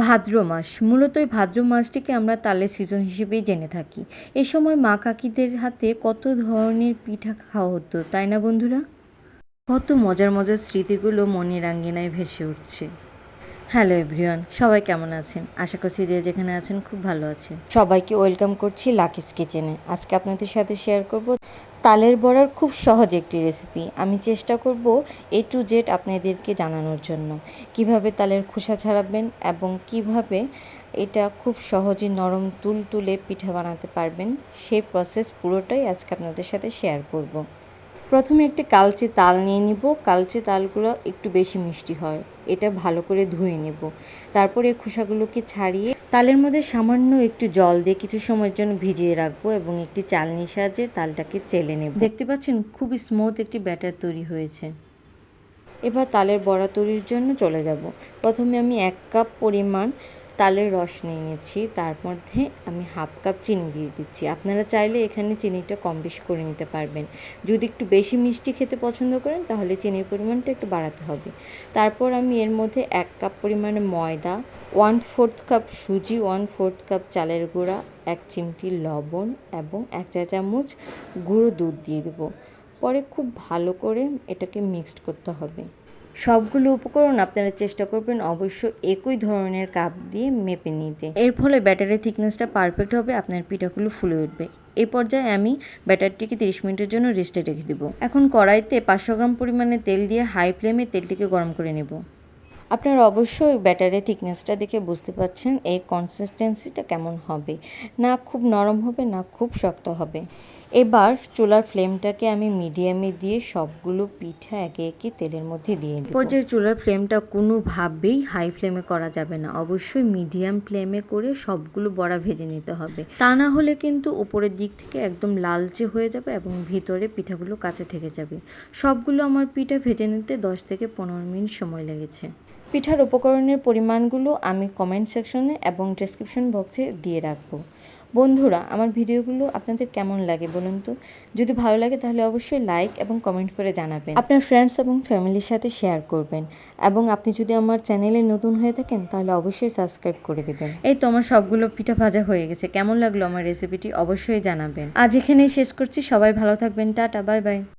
ভাদ্র মাস। মূলত এই ভাদ্র মাসটিকে আমরা তালের সিজন হিসেবেই জেনে থাকি। এ সময় মা কাকিদের হাতে কত ধরনের পিঠা খাওয়া হতো, তাই না বন্ধুরা? কত মজার মজার স্মৃতিগুলো মনের আঙ্গিনায় ভেসে উঠছে। হ্যালো এভরিওয়ান, সবাই কেমন আছেন? আশা করছি যে যেখানে আছেন খুব ভালো আছেন। সবাইকে ওয়েলকাম করছি লাকিস কিচেনে। আজকে আপনাদের সাথে শেয়ার করব তালের বড়ার খুব সহজ একটি রেসিপি আমি চেষ্টা করব এ টু জেড আপনাদেরকে জানানোর জন্য। কীভাবে তালের খোসা ছাড়াবেন এবং কীভাবে এটা খুব সহজে নরম তুল তুলে পিঠা বানাতে পারবেন সেই প্রসেস পুরোটাই আজকে আপনাদের সাথে শেয়ার করব। প্রথমে একটি কালচে তাল নিয়ে নিব। কালচে তালগুলো একটু বেশি মিষ্টি হয়। এটা ভালো করে ধুয়ে নেব। তারপরে খোসাগুলোকে ছাড়িয়ে তালের মধ্যে সামান্য একটু জল দিয়ে কিছু সময়ের জন্য ভিজিয়ে রাখব এবং একটি চালনির সাহায্যে তালটাকে চেলে নেব। দেখতে পাচ্ছেন খুব স্মুথ একটি ব্যাটার তৈরি হয়েছে। এবার তালের বড়া তৈরির জন্য চলে যাব। প্রথমে আমি এক কাপ পরিমাণ তালের রস নিয়ে নিচ্ছি, তার মধ্যে আমি হাফ কাপ চিনি দিয়ে দিচ্ছি। আপনারা চাইলে এখানে চিনিটা কম বেশি করে নিতে পারবেন। যদি একটু বেশি মিষ্টি খেতে পছন্দ করেন, তাহলে চিনির পরিমাণটা একটু বাড়াতে হবে। তারপর আমি এর মধ্যে এক কাপ পরিমাণে ময়দা ওয়ান ফোর্থ কাপ সুজি, ওয়ান ফোর্থ কাপ চালের গুঁড়া, এক চিমটি লবণ এবং এক চা চামচ গুঁড়ো দুধ দিয়ে দেবো। পরে খুব ভালো করে এটাকে মিক্সড করতে হবে। সবগুলো উপকরণ আপনারা চেষ্টা করবেন অবশ্য একই ধরনের কাপ দিয়ে মেপে নিতে। এর ফলে ব্যাটারের থিকনেসটা পারফেক্ট হবে, আপনার পিঠাগুলো ফুলে উঠবে। এই পর্যায়ে আমি ব্যাটারটিকে তিরিশ মিনিটের জন্য রেস্টে রেখে দেবো। এখন কড়াইতে পাঁচশো গ্রাম পরিমাণে তেল দিয়ে হাই ফ্লেমে তেলটিকে গরম করে নেব। আপনারা অবশ্যই ব্যাটারের থিকনেসটা দেখে বুঝতে পারছেন এই কনসিস্টেন্সিটা কেমন হবে। না খুব নরম হবে, না খুব শক্ত হবে। এবার চুলার ফ্লেমটাকে আমি মিডিয়ামে দিয়ে সবগুলো পিঠা একে একে তেলের মধ্যে দিয়ে দিই পর্যায়ে চুলার ফ্লেমটা কোনোভাবেই হাই ফ্লেমে করা যাবে না। অবশ্যই মিডিয়াম ফ্লেমে করে সবগুলো বড়া ভেজে নিতে হবে। তা না হলে কিন্তু উপরের দিক থেকে একদম লালচে হয়ে যাবে এবং ভিতরে পিঠাগুলো কাঁচা থেকে যাবে। সবগুলো আমার পিঠা ভেজে নিতে দশ থেকে পনেরো মিনিট সময় লেগেছে। পিঠার উপকরণের পরিমাণগুলো আমি কমেন্ট সেকশনে এবং ডেসক্রিপশন বক্সে দিয়ে রাখব। বন্ধুরা, আমার ভিডিওগুলো আপনাদের কেমন লাগে বলুন তো? যদি ভালো লাগে তাহলে অবশ্যই লাইক এবং কমেন্ট করে জানাবেন। আপনার ফ্রেন্ডস এবং ফ্যামিলির সাথে শেয়ার করবেন এবং আপনি যদি আমার চ্যানেলে নতুন হয়ে থাকেন তাহলে অবশ্যই সাবস্ক্রাইব করে দেবেন। এই তো আমার সবগুলো পিঠা ভাজা হয়ে গেছে। কেমন লাগল আমার রেসিপিটি অবশ্যই জানাবেন। আজ এখানেই শেষ করছি। সবাই ভালো থাকবেন। Tata bye bye